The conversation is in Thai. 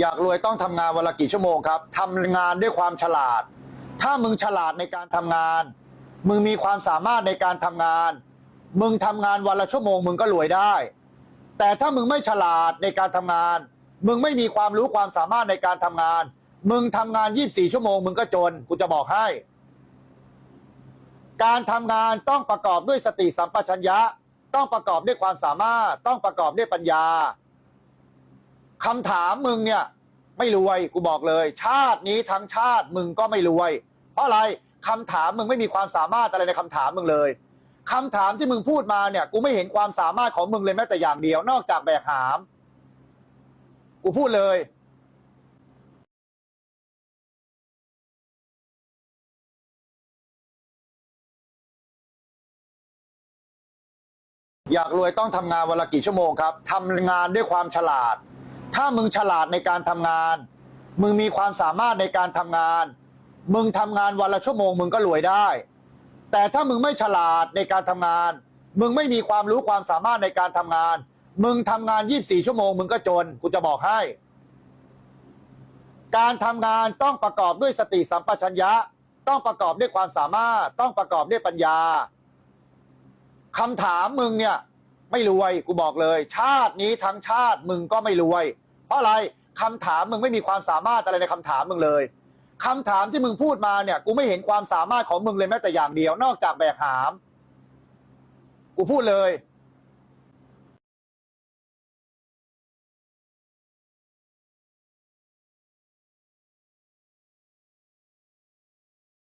อยากรวยต้องทำงานวันละกี่ชั่วโมงครับทำงานด้วยความฉลาด ถ้ามึงฉลาดในการทำงาน มึงมีความสามารถในการทำงาน มึงทำงานวันละชั่วโมง มึงก็รวยได้ แต่ถ้ามึงไม่ฉลาดในการทำงาน มึงไม่มีความรู้ความสามารถในการทำงาน มึงทำงาน 24 ชั่วโมง มึงก็จนกูจะบอกให้ การทำงานต้องประกอบด้วยสติสัมปชัญญะ ต้องประกอบด้วยความสามารถ ต้องประกอบด้วยปัญญา คำถามมึงเนี่ย ไม่รวยกูบอกเลย ชาตินี้ทั้งชาติมึงก็ไม่รวย เพราะอะไรคำถามมึงไม่มีความสามารถอะไรในคำถามมึงเลยคำถามที่มึงพูดมาเนี่ยกูไม่เห็นความสามารถของมึงเลยแม้แต่อย่างเดียว นอกจากแบกหาม กูพูดเลยอยากรวยต้องทำงานวันละกี่ชั่วโมงครับทำงานด้วยความฉลาด ถ้ามึงฉลาดในการทำงาน มึงมีความสามารถในการทำงาน มึงทำงานวันละชั่วโมง มึงก็รวยได้ แต่ถ้ามึงไม่ฉลาดในการทำงาน มึงไม่มีความรู้ความสามารถในการทำงาน มึงทำงาน 24 ชั่วโมง มึงก็จน กูจะบอกให้ การทำงานต้องประกอบด้วยสติสัมปชัญญะ ต้องประกอบด้วยความสามารถ ต้องประกอบด้วยปัญญาคำถามมึงเนี่ย ไม่รวยกูบอกเลย ชาตินี้ทั้งชาติมึงก็ไม่รวย ราะอะไรคำถามมึงไม่มีความสามารถอะไรในคำถามมึงเลยคำถามที่มึงพูดมาเนี่ย กูไม่เห็นความสามารถของมึงเลยแม้แต่อย่างเดียวนอกจากแบกหาม กูพูดเลย